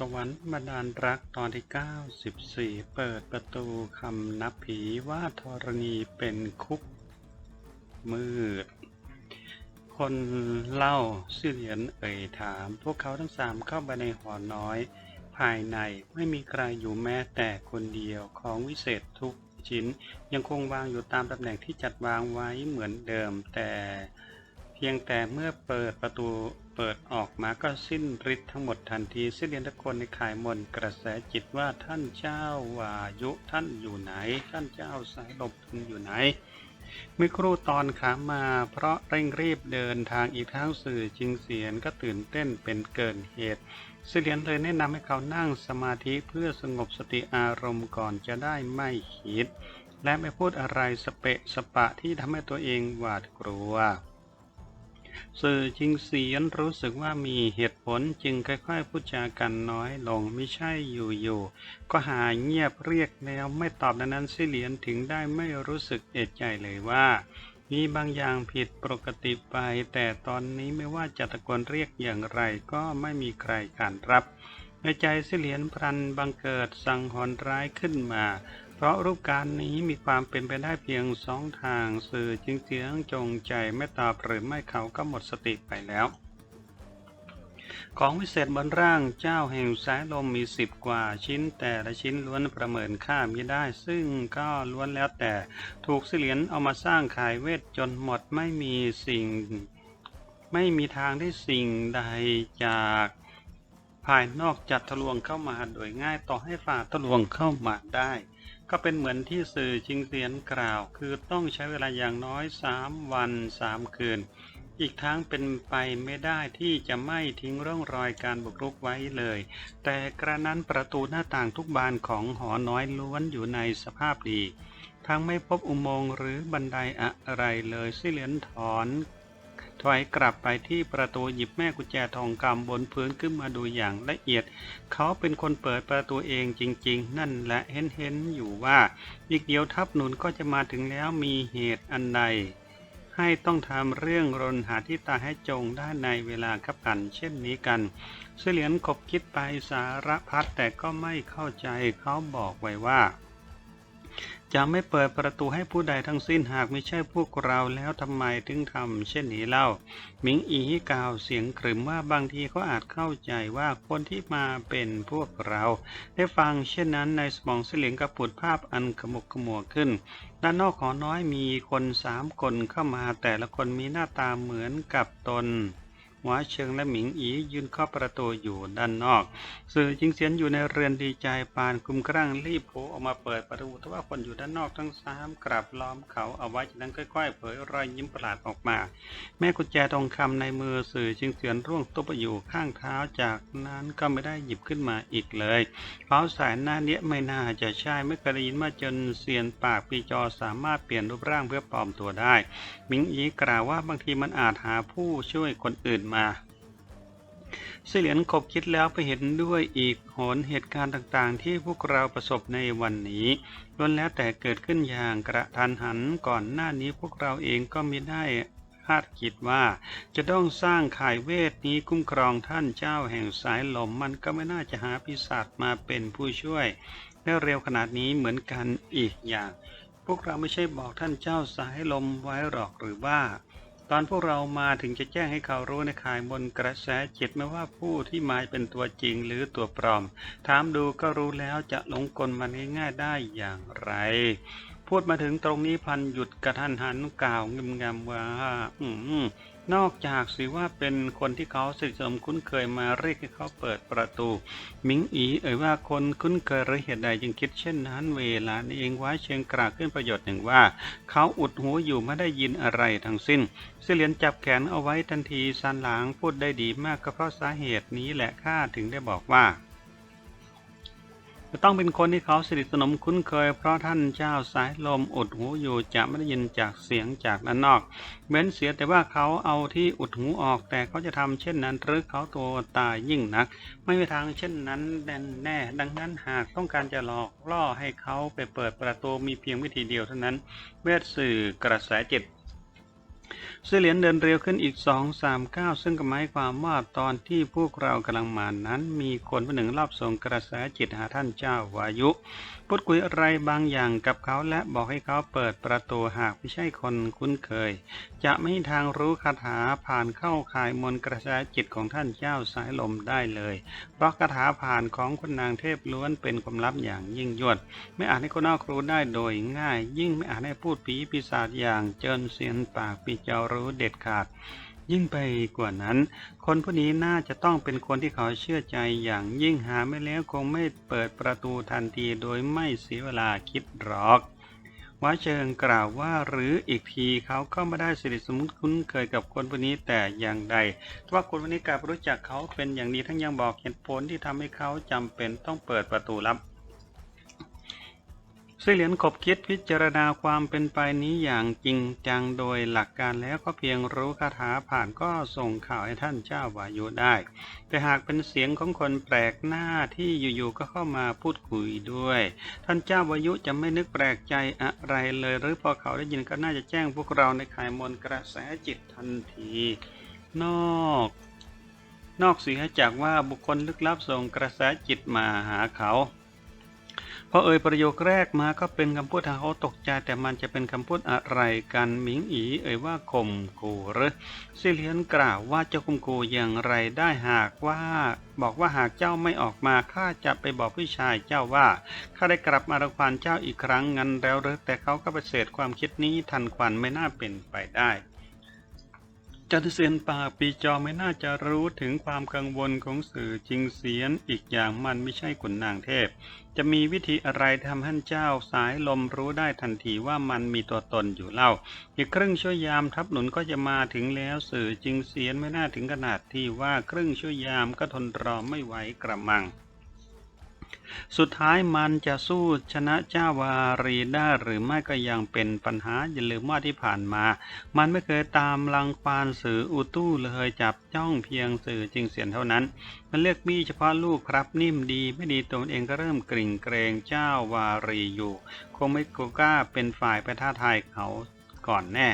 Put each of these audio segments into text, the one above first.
สวรรค์บันดาลรักตอนที่ 94 เปิดประตูคำนับผีว่าธรณีเป็นคุกมืด คนเล่าสิเหรียญเอ่ยถาม พวกเขาทั้งสามเข้าไปในหอน้อย ภายในไม่มีใครอยู่แม้แต่คนเดียวของวิเศษทุกชิ้น ยังคงวางอยู่ตามตำแหน่งที่จัดวางไว้เหมือนเดิมแต่ เพียงแต่เมื่อเปิดประตู เปิดออกมาก็สิ้นฤทธิ์ทั้งหมดทันทีเสเรียนทุกคนในข่ายมนกระแสจิตว่าท่านเจ้าวายุท่านอยู่ไหน ท่านเจ้าสายลบท่านอยู่ไหนเมื่อครู่ตอนขามาเพราะเร่งรีบเดินทางอีกทั้งสื่อจิงเสียนก็ตื่นเต้นเป็นเกินเหตุเสเลียนเลยแนะนำให้เขานั่งสมาธิเพื่อสงบสติอารมณ์ก่อนจะได้ไม่คิด และไม่พูดอะไรสเปะสปะที่ทำให้ตัวเองหวาดกลัว สื่อจิงเสียนรู้สึกว่ามีเหตุผลจึงค่อยๆพูดจากันน้อยลงไม่ใช่อยู่ๆก็หายเงียบเรียกแล้วไม่ตอบดังนั้นสิเหลียนถึงได้ไม่รู้สึกเอะใจเลยว่ามีบางอย่างผิดปกติไป แต่ตอนนี้ไม่ว่าจะตะโกนเรียกอย่างไรก็ไม่มีใครกานรับ ในใจเหลียนพรันบังเกิดสังหรณ์ร้ายขึ้นมา เพราะรูปการนี้มีความเป็นไปได้เพียงสองทางสื่อจึงเสียงจงใจไม่ตอบหรือไม่เขาก็หมดสติไปแล้วของวิเศษบนร่างเจ้าแห่งสายลมมีสิบกว่าชิ้นแต่ละชิ้นล้วนประเมินค่าไม่ได้ ซึ่งก็ล้วนแล้วแต่ถูกเหลียนเอามาสร้างขายเวทจนหมดไม่มีสิ่ง ไม่มีทางที่สิ่งใดจาก ภายนอกจัดทะลวงเข้ามาโดยง่ายต่อให้ฝ่าทะลวงเข้ามาได้ ก็เป็นเหมือนที่สื่อจิงเสียนกล่าว คือต้องใช้เวลาอย่างน้อยสามวันสามคืน อีกทั้งเป็นไปไม่ได้ที่จะไม่ทิ้งร่องรอยการบุกรุกไว้เลย แต่กระนั้นประตูหน้าต่างทุกบานของหอน้อยล้วนอยู่ในสภาพดีทั้งไม่พบอุโมงค์หรือบันไดอะไรเลยสิเหลียนถอน ถอยกลับไปที่ประตูหยิบแม่กุญแจทองคำบนพื้นขึ้นมาดูอย่างละเอียด เขาเป็นคนเปิดประตูเองจริง ๆ นั่นและเห็นเห็นอยู่ว่า อีกเดียวทัพหนุนก็จะมาถึงแล้วมีเหตุอันใด ให้ต้องทำเรื่องรนหาที่ตาให้จงได้ในเวลาขับกัน เช่นนี้กันเสลียนขบคิดไปสารพัดแต่ก็ไม่เข้าใจเขาบอกไว้ว่า จะไม่เปิดประตูให้ผู้ใดทั้งสิ้นหากไม่ใช่พวกเราแล้วทำไมถึงทำเช่นนี้เล่า มิงอีกล่าวเสียงขรึมว่าบางทีเขาอาจเข้าใจว่าคนที่มาเป็นพวกเรา ได้ฟังเช่นนั้นในสมองเสลียงกระปุดภาพอันขมุกขมัวขึ้นด้านนอกขอน้อยมีคนสามคนเข้ามาแต่ละคนมีหน้าตาเหมือนกับตน หัวเชิงและหมิงอียืนเข้าประตูอยู่ด้านนอก สื่อจิงเสียนอยู่ในเรือนดีใจปานคุมกร่างรีบโผล่ออกมาเปิดประตูแต่ว่าคนอยู่ด้านนอกทั้งสามกลับล้อมเขาเอาไว้จากนั้นค่อยๆ เผยรอยยิ้มประหลาดออกมา แม่กุญแจทองคำในมือสื่อจิงเสียนร่วงตุ๊บอยู่ข้างเท้าจากนั้นก็ไม่ได้หยิบขึ้นมาอีกเลยเป้าสายหน้าเนี้ยไม่น่าจะใช่ไม่เคยได้ยินมาจนเซียนปากปีจอสามารถเปลี่ยนรูปร่างเพื่อปลอมตัวได้มิงอีกล่าวว่าบางทีมันอาจหาผู้ช่วยคนอื่นมาเสลียนขบคิดแล้วไปเห็นด้วยอีกโหนเหตุการณ์ต่างๆ ที่พวกเราประสบในวันนี้ล้วนแล้วแต่เกิดขึ้นอย่างกระทันหันก่อนหน้านี้พวกเราเองก็ไม่ได้คาดคิดว่า จะต้องสร้างข่ายเวทนี้คุ้มครองท่านเจ้าแห่งสายลมมันก็ไม่น่าจะหาปีศาจมาเป็นผู้ช่วยได้เร็วขนาดนี้เหมือนกันอีกอย่าง พวกเราไม่ใช่บอกท่านเจ้าสายลมไว้หรอกหรือว่า ตอนพวกเรามาถึงจะแจ้งให้เขารู้ในข่ายบนกระแสจิตไม่ว่าผู้ที่มาเป็นตัวจริงหรือตัวปลอม ถามดูก็รู้แล้วจะหลงกลมันง่ายๆได้อย่างไร พูดมาถึงตรงนี้พันหยุดกระทันหันกล่าวงึมงำว่า อืม นอกจากสิว่าเป็นคนที่เขาสนิทสนมคุ้นเคยมาเรียกให้เขาเปิดประตู มิงอีเอ่ยว่าคนคุ้นเคยหรือเหตุใดจึงคิดเช่นนั้นเวลานี้เองไว้เชียงกรากขึ้นประโยชน์หนึ่งว่า เขาอุดหูอยู่ไม่ได้ยินอะไรทั้งสิ้นเสลียนจับแขนเอาไว้ทันทีสันหลังพูดได้ดีมากก็เพราะสาเหตุนี้แหละข้าถึงได้บอกว่า จะต้องเป็นคนที่เขาสนิทสนมคุ้นเคย เพราะท่านเจ้าสายลมอุดหูอยู่จะไม่ได้ยินจากเสียงจากด้านนอกเว้นเสียแต่ว่าเขาเอาที่อุดหูออกแต่เขาจะทำเช่นนั้นหรือเขาตัวตายยิ่งนัก ไม่มีทางเช่นนั้นแน่แน่ดังนั้นหากต้องการจะหลอกล่อให้เขาไปเปิดประตูมีเพียงวิธีเดียวเท่านั้น เวทสื่อกระแสจิต เสื้อเหรียญเดินเร็วขึ้นอีกสองสามก้าซึ่งก็หมายความว่าตอนที่พวกเรากำลังมานั้น มีคนผู้หนึ่งรอบส่งกระแสจิตหาท่านเจ้าวายุ พูดคุยอะไรบางอย่างกับเขาและบอกให้เขาเปิดประตูหากไม่ใช่คนคุ้นเคย จะไม่มีทางรู้คาถาผ่านเข้าข่ายมนกระแสจิตของท่านเจ้าสายลมได้เลย เพราะคาถาผ่านของคนนางเทพล้วนเป็นความลับอย่างยิ่งยวด ไม่อาจให้คนนอกรู้ได้โดยง่าย ยิ่งไม่อาจให้พูดผีปีศาจอย่างเจินเสียนปากปีเจ้ารู้เด็ดขาด ยิ่งไปกว่านั้น คนผู้นี้น่าจะต้องเป็นคนที่เขาเชื่อใจอย่างยิ่งหาไม่แล้วคงไม่เปิดประตูทันทีโดยไม่เสียเวลาคิดหรอกว่าเชิงกล่าวว่าหรืออีกทีเขาก็ไม่ได้สนิทสมคุ้นเคยกับคนผู้นี้แต่อย่างใดทว่าคนผู้นี้กลับรู้จักเขาเป็นอย่างดีทั้งยังบอกเหตุผลที่ทำให้เขาจำเป็นต้องเปิดประตูลับ ซึ่งเหรียญขบคิดพิจารณาความเป็นไปนี้อย่างจริงจังโดยหลักการแล้วก็เพียงรู้คาถาผ่านก็ส่งข่าวให้ท่านเจ้าวายุได้ แต่หากเป็นเสียงของคนแปลกหน้าที่อยู่ๆก็เข้ามาพูดคุยด้วย ท่านเจ้าวายุจะไม่นึกแปลกใจอะไรเลย หรือพอเขาได้ยินก็น่าจะแจ้งพวกเราในข่ายมนต์กระแสจิตทันที นอกนอกเสียจากว่าบุคคลลึกลับส่งกระแสจิตมาหาเขา พอเอ่ยประโยคแรกมาก็เป็นคำพูดทางเขาตกใจแต่มันจะเป็นคำพูดอะไรกันหมิงอีเอ่ยว่าข่มขู่หรือซิเลียนกล่าวว่าจะข่มขู่อย่างไรได้หากว่า บอกว่าหากเจ้าไม่ออกมาข้าจะไปบอกพี่ชายเจ้าว่าข้าได้กลับมารังควานเจ้าอีกครั้งงั้นแล้วหรือแต่เขาก็ปฏิเสธความคิดนี้ทันควันไม่น่าเป็นไปได้ จันทเซียนป่าปีจอไม่น่าจะรู้ถึงความกังวลของสื่อจริงเสียนอีกอย่างมันไม่ใช่ขุนนางเทพ จะมีวิธีอะไรทำให้เจ้าสายลมรู้ได้ทันทีว่ามันมีตัวตนอยู่เล่า อีกครึ่งชั่วยามทัพหนุนก็จะมาถึงแล้วสื่อจริงเสียนไม่น่าถึงขนาดที่ว่าครึ่งชั่วยามก็ทนรอไม่ไหวกระมัง สุดท้ายมันจะสู้ชนะเจ้าวารีได้หรือไม่ก็ยังเป็นปัญหาอย่าลืมว่าที่ผ่านมา มันไม่เคยตามรังควานสื่ออุตู้เลยจับจ้องเพียงสื่อจริงเสียนเท่านั้น มันเลือกบี้เฉพาะลูกครับนิ่มดีไม่ดีตัวเองก็เริ่มกริ่งเกรงเจ้าวารีอยู่ คงไม่กล้าเป็นฝ่ายไปท้าทายเขา ก่อนแน่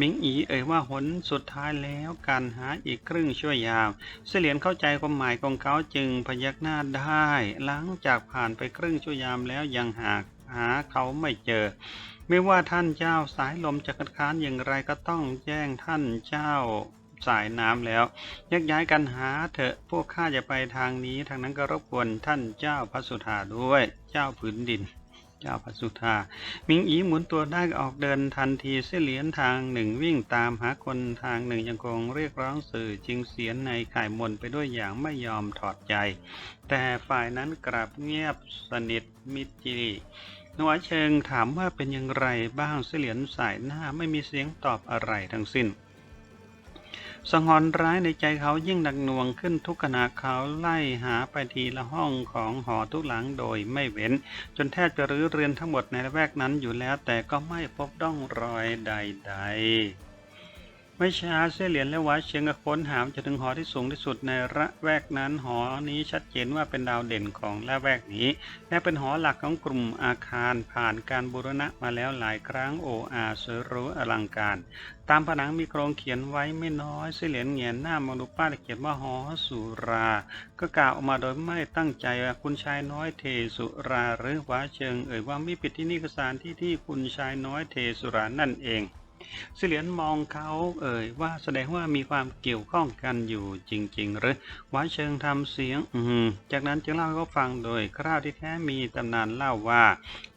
มิงอีเอ่ยว่าหนสุดท้ายแล้วการหาอีกครึ่งชั่วยามเสลียนเข้าใจความหมายของเขาจึงพยักหน้าได้ หลังจากผ่านไปครึ่งชั่วยามแล้วยังหากหาเขาไม่เจอ ไม่ว่าท่านเจ้าสายลมจะคัดค้านอย่างไรก็ต้องแจ้งท่านเจ้าสายน้ำแล้วยักย้ายกันหาเถอะพวกข้าจะไปทางนี้ทางนั้นก็รบกวนท่านเจ้าพระสุธาด้วย เจ้าผืนดิน เจ้าพสุธา มิงอีหมุนตัวได้ออกเดินทันทีเสียเหรียญทางหนึ่งวิ่งตามหาคนทางหนึ่งยังคงเรียกร้องสื่อจริงเสียนในข่ายมนไปด้วยอย่างไม่ยอมถอดใจ แต่ฝ่ายนั้นกลับเงียบสนิทมิจิรินวเชิงถามว่าเป็นอย่างไรบ้างเสียเหรียญสายหน้าไม่มีเสียงตอบอะไรทั้งสิ้น สังหรณ์ร้ายในใจเขายิ่งหนักหน่วงขึ้นทุกขณะเขาไล่หาไปทีละห้องของหอทุกหลังโดยไม่เว้น จนแทบจะรื้อเรือนทั้งหมดในละแวกนั้นอยู่แล้วแต่ก็ไม่พบด่องรอยใด ๆ ไม่ช้าเสี่เหรียญและวัดเชียงกระค้นหามจะถึงหอที่สูงที่สุดในระแวกนั้นหอนี้ชัดเจนว่าเป็นดาวเด่นของละแวกนี้ และเป็นหอหลักของกลุ่มอาคารผ่านการบูรณะมาแล้วหลายครั้งโออาสวยรูอลังการ ตามผนังมีโครงเขียนไว้ไม่น้อยเสี่เหรียญเงียนหน้ามองดูป้าเขียนว่าหอสุรา ก็กล่าวออกมาโดยไม่ตั้งใจว่าคุณชายน้อยเทสุราหรือว่าเชิงเอ่ยว่าไม่ผิดที่นี่คือสถานที่ที่คุณชายน้อยเทสุรานั่นเอง เสลียนมองเขาเอ่ยว่าแสดงว่ามีความเกี่ยวข้องกันอยู่จริง ๆ หรือว่าเชิงทำเสียง อืจากนั้นจึงเล่าให้เขาฟังโดยคราวที่แท้มีตำนานเล่าว่า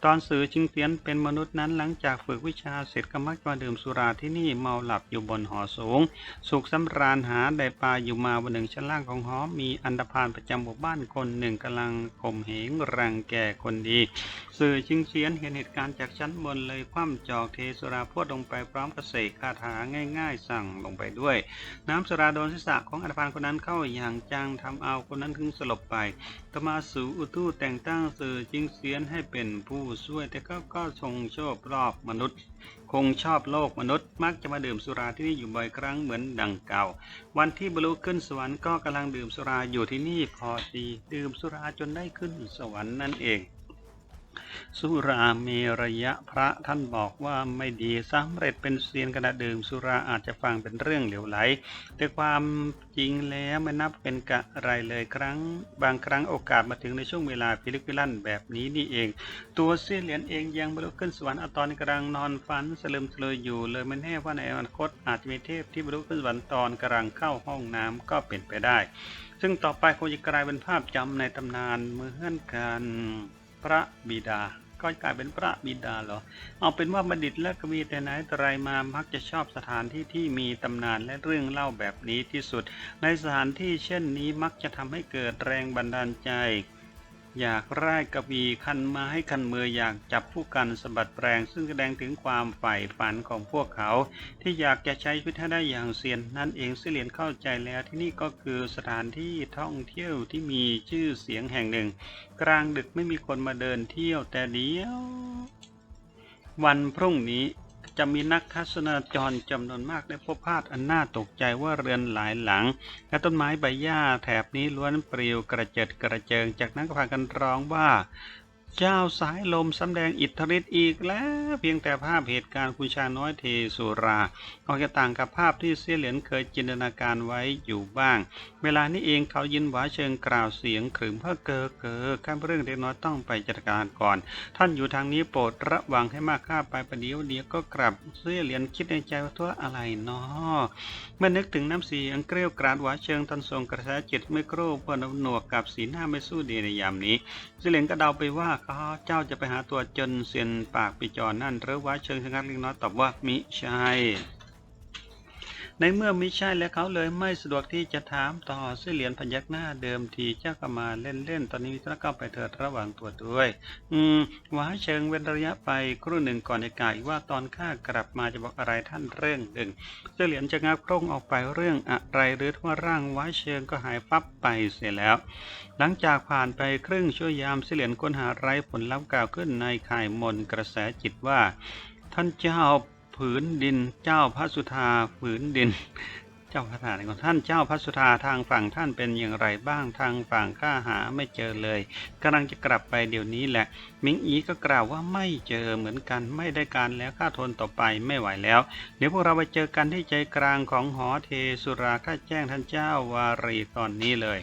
ตอนสื่อจิงเตียนเป็นมนุษย์นั้นหลังจากฝึกวิชาเสร็จก็มักมาดื่มสุราที่นี่เมาหลับอยู่บนหอสูง สุขสำราญหาได้ปลาอยู่มาวันหนึ่งชั้นล่างของหอมีอันดพานประจำหมู่บ้านคนหนึ่งกำลังข่มเหงรังแกคนดี สื่อจิงเตียนเห็นเหตุการณ์จากชั้นบนเลยคว่ำจอกเทสุราพวดลงไปพร้อมกับเสกคาถาง่ายๆ สั่งลงไปด้วย น้ำสราโดนศีรษะของอันดพานคนนั้นเข้าอย่างจังทำเอาคนนั้นถึงสลบไปตมาสูอุตุแต่งตั้งสื่อจิงเสียนให้เป็นผู้ช่วยแต่ก็ก็ชงโชครอบมนุษย์ คงชอบโลกมนุษย์ มักจะมาดื่มสุราที่นี่อยู่บ่อยครั้งเหมือนดังเก่า วันที่บรรลุขึ้นสวรรค์ก็กำลังดื่มสุราอยู่ที่นี่พอดี ดื่มสุราจนได้ขึ้นสวรรค์นั่นเอง สุราเมรยะพระท่านบอกว่าไม่ดีสำเร็จเป็นเซียนกระดื่มสุราอาจจะฟังเป็นเรื่องเหลวไหล แต่ความจริงแล้วไม่นับเป็นกะไรเลยครั้ง บางครั้งโอกาสมาถึงในช่วงเวลาพิลึกพิลั่นแบบนี้นี่เอง ตัวเสี้ยเหรียญเองยังบรรลุขึ้นสวรรค์อตอนกำลังนอนฝันสลืมสลืออยู่เลยไม่แน่ว่าในอนาคตอาจจะมีเทพที่บรรลุขึ้นสวรรค์ตอนกำลังเข้าห้องน้ำก็เป็นไปได้ ซึ่งต่อไปคงจะกลายเป็นภาพจำในตำนานเหมือนกัน พระบิดา ก็กลายเป็นพระบิดาเหรอ เอาเป็นว่าบัณฑิตและกวีแต่ไหนแต่ไรมามักจะชอบสถานที่ที่มีตำนานและเรื่องเล่าแบบนี้ที่สุด ในสถานที่เช่นนี้มักจะทำให้เกิดแรงบันดาลใจ อยากไร้กวีคันมาให้คันมืออยากจับผู้กันสะบัดแปลง ซึ่งแสดงถึงความใฝ่ฝันของพวกเขา ที่อยากจะใช้ชีวิตให้ได้อย่างเซียนนั่นเองเสยเรียญเข้าใจแล้วที่นี่ก็คือสถานที่ท่องเที่ยวที่มีชื่อเสียงแห่งหนึ่ง กลางดึกไม่มีคนมาเดินเที่ยวแต่เดียว วันพรุ่งนี้ จะมีนักทัศนจรจำนวนมากได้พบภาพอันน่าตกใจว่าเรือนหลายหลัง และต้นไม้ใบหญ้าแถบนี้ล้วนปลิวกระเจิดกระเจิง จากนั้นก็พากันร้องว่า เจ้าสายลมสำแดงอิทธิฤทธิ์อีกแล้ว เพียงแต่ภาพเหตุการณ์คุณชาน้อยเทสุราออกจะต่างกับภาพที่เสี่ยเหรียญเคยจินตนาการไว้อยู่บ้าง เวลานี้เองเขายินหวาเชิงกล่าวเสียงขรึมเพื่อเกอเกอข้ามเรื่องเล็กน้อยต้องไปจัดการก่อน ท่านอยู่ทางนี้โปรดระวังให้มากข้าไปประเดี๋ยวเดียวก็กลับเสี่ยเหรียญคิดในใจว่าตัวอะไรเนาะเมื่อนึกถึงน้ำเสียงเกลียวกราดหวาเชิงทันทรงกระแสจิตไม่โกรธเพื่อนหนวกกับสีหน้าไม่สู้ดีในยามนี้เสี่ยเหรียญก็เดาไปว่าเขาเจ้าจะไปหาตัวจนเซียนปากปีจอนั่นหรือว่าเชิงชะงักเล็กน้อยตอบว่ามิใช่ ในเมื่อมิใช่แล้วเขาเลยไม่สะดวกที่จะถามต่อเสี่เหรียญพยักหน้าเดิมทีเจ้าก็มาเล่นๆตอนนี้ต้องเข้าไปเถิดระหว่างตัวด้วย อืมวาเชิงเว้นระยะไปครู่หนึ่งก่อนจะกล่าวว่าตอนข้ากลับมาจะบอกอะไรท่านเรื่องหนึ่งเสี่เหรียญจะงับโครงออกไปเรื่องอะไรหรือว่าร่างหวาเชิงก็หายฟับไปเสียแล้ว หลังจากผ่านไปครึ่งชั่วยามเสี่เหรียญค้นหาไรผลลัพธ์กล่าวขึ้นในข่ายมนกระแสจิตว่าท่านเจ้า ผืนดิน เจ้าพระสุธาผืนดิน เจ้าพระธาตุของท่านเจ้าพระสุธาทางฝั่งท่านเป็นอย่างไรบ้างทางฝั่งข้าหาไม่เจอเลยกำลังจะกลับไปเดี๋ยวนี้แหละ มิงอีก็กล่าวว่าไม่เจอเหมือนกันไม่ได้การแล้วข้าทนต่อไปไม่ไหวแล้ว เดี๋ยวพวกเราไปเจอกันที่ใจกลางของหอเทสุราข้าแจ้งท่านเจ้าวารีตอนนี้เลย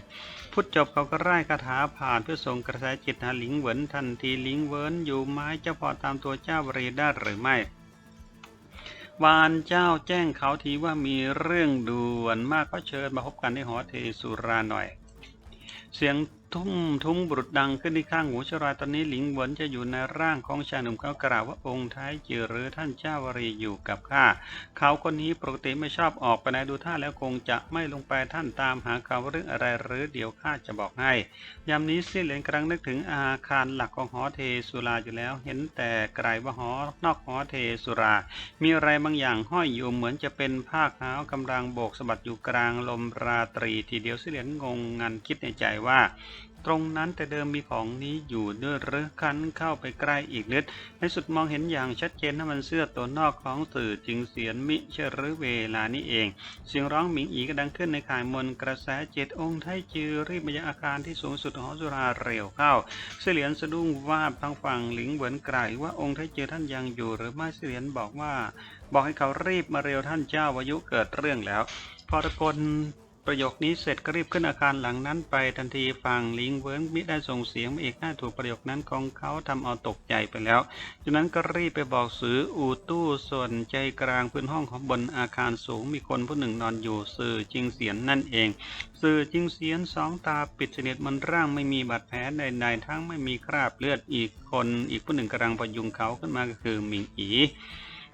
พูดจบเขาก็ไล่คาถาผ่านเพื่อส่งกระแสจิตหาหลิงเหวินทันทีหลิงเวินอยู่ไม้เจ้าพอตามตัวเจ้าวารีได้หรือไม่ วานเจ้าแจ้งเขาทีว่ามีเรื่องด่วนมากก็เชิญมาพบกันที่หอเทสุราหน่อย เสียง ทุ่มทุ้งบุรุษดังขึ้นที่ข้างหูชรายตอนนี้หลิงเหวินจะอยู่ในร่างของชายหนุ่มเขากล่าวว่าองค์ท้ายจือหรือท่านเจ้าวรีอยู่กับข้าเขาคนนี้ปกติไม่ชอบออกไปไหนดูท่าแล้วคงจะไม่ลงไปท่านตามหาเขาเรื่องอะไรหรือเดี๋ยวข้าจะบอกให้ยามนี้เสี่ยเหรียญกำลังนึกถึงอาคารหลักของหอเทสุราอยู่แล้ว เห็นแต่ไกลว่าหอนอกหอเทสุรา มีอะไรบางอย่างห้อยอยู่เหมือนจะเป็นผ้าขาวกำลังโบกสะบัดอยู่กลางลมราตรี ทีเดียวเสี่ยเหรียญงงงันคิดในใจว่า ตรงนั้นแต่เดิมมีของนี้อยู่ด้วยหรือคันเข้าไปใกล้อีกนิดในสุดมองเห็นอย่างชัดเจนว่ามันเสื้อตัวนอกของสื่อจึงเสียนมิเชหรือเวลานี้เอง เสียงร้องหมิงอีก็ดังขึ้นในข่ายมนกระแสเจ็ดองค์ไทจือรีบมายังอาคารที่สูงสุดของหอสุราเร็วเข้าเสลียนสะดุ้งวาบทางฝั่งหลิงเหวินไกลว่าองค์ไทจือท่านยังอยู่หรือไม่เสลียนบอกว่า บอกให้เขารีบมาเร็วท่านเจ้าวายุเกิดเรื่องแล้วพอตะกน ประโยคนี้เสร็จก็รีบขึ้นอาคารหลังนั้นไปทันทีฝั่งลิงเวิร์นมิได้ส่งเสียงมาอีกน่าถูกประโยคนั้นของเขาทำเอาตกใจไปแล้วจากนั้นก็รีบไปบอกสื่ออูตู้ส่วนใจกลางพื้นห้องของบนอาคารสูงมีคนผู้หนึ่งนอนอยู่สื่อจิงเสียนนั่นเอง สื่อจิงเสียนสองตาปิดสนิทมันร่างไม่มีบาดแผลใดๆทั้งไม่มีคราบเลือดอีกคน อีกผู้หนึ่งกำลังพยุงเขาขึ้นมาก็คือหมิงอี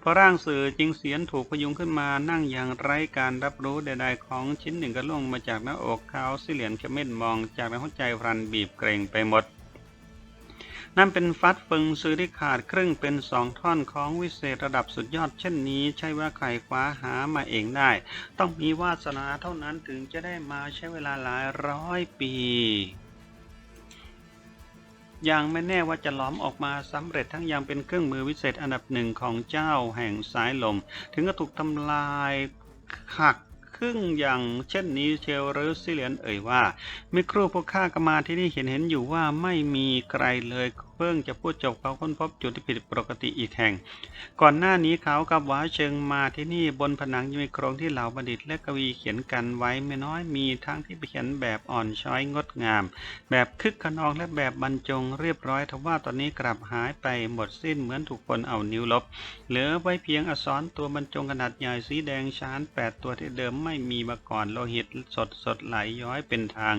พอร่างสื่อจิงเสียนถูกพยุงขึ้นมานั่งอย่างไร้การรับรู้ใดๆของชิ้นหนึ่งก็ล่วงมาจากหน้าอกเขาสิเหลียนเขม็ดมองจากในหัวใจพรันบีบเกรงไปหมด นั่นเป็นฟัดฟึงซื้อที่ขาดครึ่งเป็นสองท่อนของวิเศษระดับสุดยอดเช่นนี้ ใช่ว่าใครคว้าหามาเองได้ ต้องมีวาสนาเท่านั้นถึงจะได้มาใช้เวลาหลายร้อยปี ยังไม่แน่ว่าจะล้อมออกมาสำเร็จทั้งยังเป็นเครื่องมือวิเศษอันดับหนึ่งของเจ้าแห่งสายลม ถึงก็ถูกทำลายหักครึ่งอย่างเช่นนี้เชลหรือซิเลียนเอ่ยว่าเมื่อครู่พวกข้าก็มาที่นี่เห็นเห็นอยู่ว่าไม่มีใครเลย เพิ่งจะพูดจบเขาค้นพบจุดที่ผิดปกติอีกแห่ง ก่อนหน้านี้เขากับหวาเชิงมาที่นี่บนผนังยังมีโครงที่เหล่าบัณฑิตและกวีเขียนกันไว้ไม่น้อยมีทั้งที่เขียนแบบอ่อนช้อยงดงาม แบบคึกขนองและแบบบรรจงเรียบร้อยทว่าตอนนี้กลับหายไปหมดสิ้นเหมือนถูกคนเอานิ้วลบ เหลือไว้เพียงอักษรตัวบรรจงขนาดใหญ่สีแดงชานแปดตัวที่เดิมไม่มีมาก่อนโลหิตสดสดไหลย้อยเป็นทาง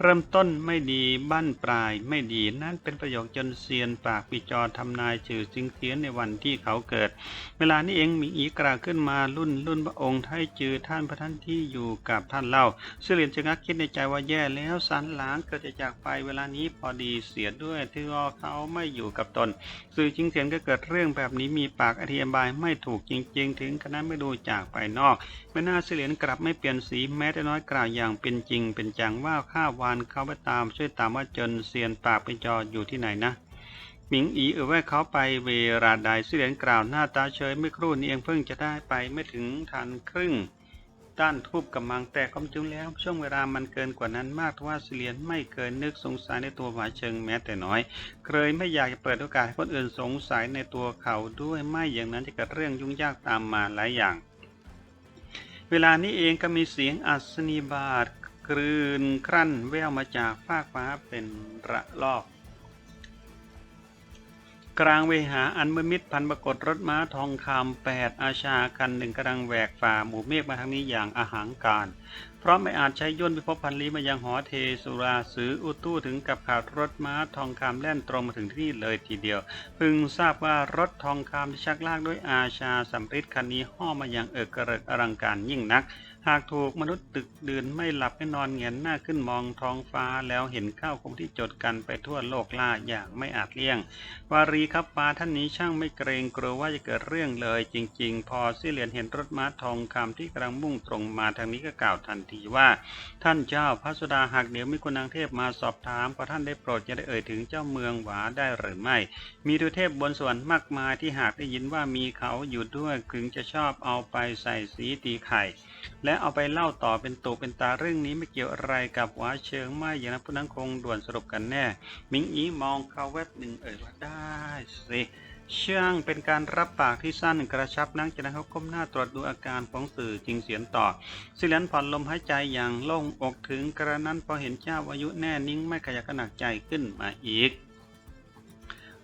เริ่มต้นไม่ดีบั้นปลายไม่ดีนั่นเป็นประโยคจนเซียนปากปีจอทำนายชื่อสิงเสียนในวันที่เขาเกิด เวลานี้เองมีอีกล่าวขึ้นมารุ่นรุ่นพระองค์ไทยจือท่านพระท่านที่อยู่กับท่านเล่าเสลียนจึงงักคิดในใจว่าแย่แล้วสันหลางเกิดจะจากไปเวลานี้พอดีเสียด้วยที่รอเขาไม่อยู่กับตน สื่อจิงเสียนก็เกิดเรื่องแบบนี้มีปากอธิบายไม่ถูกจริง ๆ ถึงขนาดไม่ดูจากภายนอกไม่น่าเสลียนกลับไม่เปลี่ยนสีแม้แต่น้อยกล่าวอย่างเป็นจริงเป็นจังว่าข้าวานเขาไปตามช่วยตามว่าจนเซียนปากเป็นจออยู่ที่ไหนนะ หมิงอีเอ่ยว่เขาไปเวลาใดเสลียนกล่าวหน้าตาเฉยไม่ครู่นี้เองเพิ่งจะได้ไปไม่ถึงทันครึ่ง ด้านทูบกำมังแต่ความจริงแล้ว ช่วงเวลามันเกินกว่านั้นมากทว่าเสลียนไม่เคยนึกสงสัยในตัวหวาเชิงแม้แต่น้อย เคยไม่อยากจะเปิดโอกาสให้คนอื่นสงสัยในตัวเขาด้วยไม่อย่างนั้นจะเกิดเรื่องยุ่งยากตามมาหลายอย่าง เวลานี้เองก็มีเสียงอัศนีบาทกลืนครั่นแววมาจากฟากฟ้าเป็นระลอก กลางเวหาอันมืดมิดพันปรากฏรถม้าทองคำแปดอาชาคันหนึ่งกำลังแหวกฝ่าหมู่เมฆมาทางนี้อย่างอาหางการ เพราะไม่อาจใช้ย่นพิภพพันลีมายังหอเทสุราสืออุตู้ถึงกับข่าวรถม้าทองคำแล่นตรงมาถึงที่นี่เลยทีเดียว พึงทราบว่ารถทองคำที่ชักลากด้วยอาชาสำริดคันนี้ห่อมาอย่างเอิกกระเริกอลังการยิ่งนัก หากถูกมนุษย์ตึกเดือนไม่หลับไม่นอนเหงนหน้าขึ้นมองท้องฟ้าแล้วเห็นข้าวคงที่จดกันไปทั่วโลกล่าอย่างไม่อาจเลี่ยง วารีครับฟ้าท่านนี้ช่างไม่เกรงกลัวว่าจะเกิดเรื่องเลย จริง ๆ พอเสี่เหรียญเห็นรถม้าทองคำที่กำลังมุ่งตรงมาทางนี้ก็กล่าวทันทีว่า ท่านเจ้าพระสุดาหากเดี๋ยวมีคุณนางเทพมาสอบถามก็ท่านได้โปรดจะได้เอ่ยถึงเจ้าเมืองหวาได้หรือไม่ มีดุเทพบนสวรรค์มากมายที่หากได้ยินว่ามีเขาอยู่ด้วยถึงจะชอบเอาไปใส่สีตีไข่และเอาไปเล่าต่อเป็นตูเป็นตาเรื่องนี้ไม่เกี่ยวอะไรกับหวาเชิงไม่อย่างนั้นผู้นั้นคงด่วนสรุปกันแน่ มิงอีมองเขาแวบหนึ่งเอ่ยว่าได้สิช่างเป็นการรับปากที่สั้นกระชับนักจากนั้นเขาก้มหน้าตรวจดูอาการของสื่อจริงเสียนต่อสิเลนผ่อนลมหายใจอย่างโล่งอกถึงกระนั้นพอเห็นเจ้าอายุแน่นิ่งไม่ขยักขนักใจขึ้นมาอีก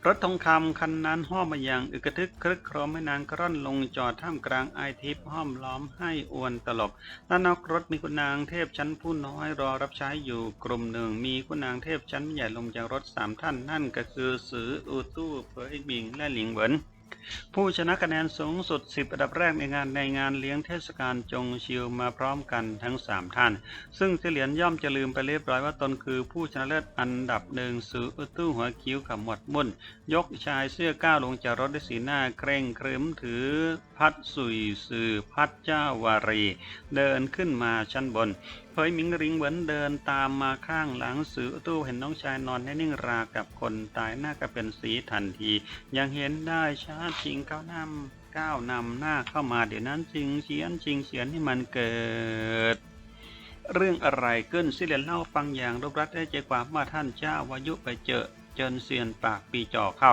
รถทองคำคันนั้นห้อมมาอย่างอึกระทึกครึกโครมไม่นานกร่อนลงจอดท่ามกลางไอทิพย์ห้อมล้อมให้อวนตลบด้านนอกรถมีคุณนางเทพชั้นผู้น้อยรอรับใช้อยู่กลุ่มหนึ่ง มีคุณนางเทพชั้นใหญ่ลงจากรถสามท่านนั่นก็คือสืออูตู้เผยบิงและหลิงเหวิน ผู้ชนะคะแนนสูงสุด 10 อันดับแรกในงานในงานเลี้ยงเทศกาลจงชิวมาพร้อมกันทั้ง 3 ท่าน ซึ่งเฉลียนย่อมจะลืมไปเรียบร้อยว่าตนคือผู้ชนะเลิศอันดับหนึ่งสืออุตู้หัวคิ้วขมวดมุ่น ยกชายเสื้อก้าวลงจากรถด้วยสีหน้าเคร่งครึมถือพัดสุยสือพัดเจ้าวารี เดินขึ้นมาชั้นบน เผยหมิงริงเหวินเดินตามมาข้างหลังสืออุตู้เห็นน้องชายนอนแน่นิ่งรากับคนตายหน้าก็เป็นสีทันที ยังเห็นได้ชัดชิงก้าวนำก้าวนำหน้าเข้ามาเดี๋ยวนั้นจิงเฉียนจิงเฉียนให้มันเกิดเรื่องอะไรขึ้นสิเลนเล่าฟังอย่างรบรัดได้ใจความว่าท่านเจ้าวายุไปเจอ จนเซียนปากปีจอเข้า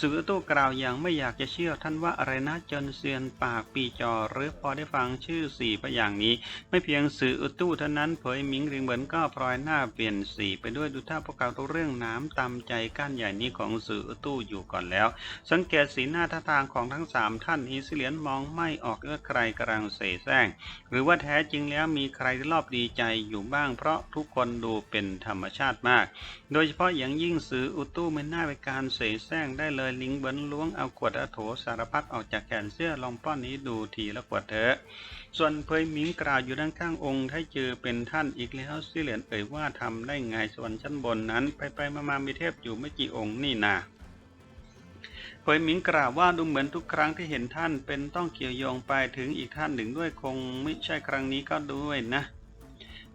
สือตู้กล่าวอย่างไม่อยากจะเชื่อท่านว่าอะไรนะจนเซียนปากปีจอหรือพอได้ฟังชื่อสี่พยางนี้ ไม่เพียงสื่อตู้เท่านั้นเผยหมิงริงเหมือนก็พลอยหน้าเปลี่ยนสีไปด้วยดูท่าพวกเขารู้เรื่องน้ำตามใจก้านใหญ่นี้ของสื่อตู้อยู่ก่อนแล้ว สังเกตสีหน้าท่าทางของทั้งสามท่านนี้สิเลียนมองไม่ออกว่าใครกำลังเสแสร้งหรือว่าแท้จริงแล้วมีใครรอบดีใจอยู่บ้าง เพราะทุกคนดูเป็นธรรมชาติมาก โดยเฉพาะอย่างยิ่งสื่ออุตู้ไม่น่าเป็นการเสแสร้งได้เลยลิงเบินล้วงเอาขวดอโถสารพัดออกจากแขนเสื้อลองป้อนนี้ดูทีละขวดเถอะส่วนเพยมิงกล่าวอยู่ด้านข้างองค์ให้เจอเป็นท่านอีกแล้วสิเหลียนเอ่ยว่าทำได้ไงส่วนชั้นบนนั้น ไปไปมามามีเทพอยู่ไม่กี่องค์นี่นาเผยหมิงกล่าวว่าดูเหมือนทุกครั้งที่เห็นท่านเป็นต้องเกี่ยวโยงไปถึงอีกท่านหนึ่งด้วยคงไม่ใช่ครั้งนี้ก็ด้วยนะ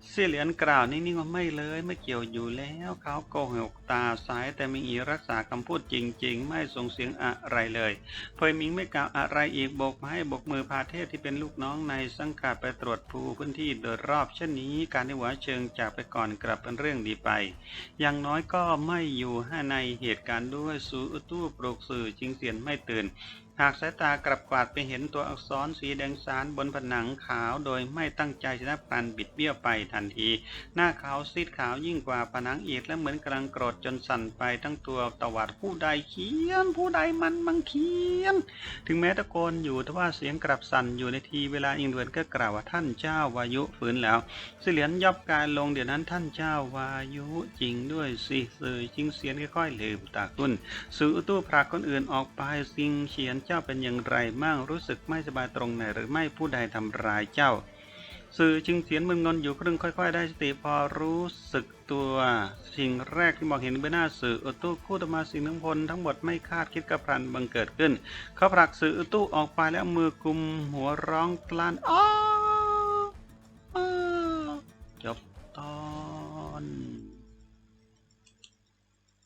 เสี่ยเหรียญกล่าวนิ่งๆว่าไม่เลยไม่เกี่ยวอยู่แล้วเขาโกหกตาสายแต่มิงอีรักษาคำพูดจริง ๆ ไม่ส่งเสียงอะไรเลยเพยมิงไม่กล่าวอะไรอีกบกไม้บกมือพาเทพที่เป็นลูกน้องในสังกัดไปตรวจภูพื้นที่โดยรอบเช่นนี้การที่หวาเชิงจากไปก่อนกลับเป็นเรื่องดีไป อย่างน้อยก็ไม่อยู่ให้ในเหตุการณ์ด้วยสูอุตู้ปลุกสื่อจิงเสียนไม่ตื่น หากสายตากลับกวาดไปเห็นตัวอักษรสีแดงสารบนผนังขาวโดยไม่ตั้งใจจะนับการบิดเบี้ยวไปทันที หน้าขาวซีดขาวยิ่งกว่าผนังอีกและเหมือนกำลังโกรธจนสั่นไปทั้งตัวตวัดผู้ใดเขียน ผู้ใดมันมังเขียน ถึงแม้ตะโกนอยู่แต่ว่าเสียงกลับสั่นอยู่ในทีเวลาอิงเดือนก็กล่าวว่าท่านเจ้าวายุฝืนแล้วเสลียนยับกายลงเดี๋ยวนั้นท่านเจ้าวายุจริงด้วยสิสื่อจิงเสียนค่อยๆลืมตาขึ้นสื่อตู้ผลักคนอื่นออกไปสิงเขียนเจ้าเป็นอย่างไรบ้างรู้สึกไม่สบายตรงไหนหรือไม่ผู้ใดทำร้ายเจ้า สื่อจึงเสียนมึนงนอยู่ครึ่งค่อย ๆ ได้สติพอรู้สึกตัวสิ่งแรกที่มองเห็นใบหน้าสื่ออุตุคู่ตมาสิ่งทั้งพลทั้งหมดไม่คาดคิดกระพรันบังเกิดขึ้น เขาผลักสื่ออุตุออกไปแล้วมือกุมหัวร้องกลั่นอ้อ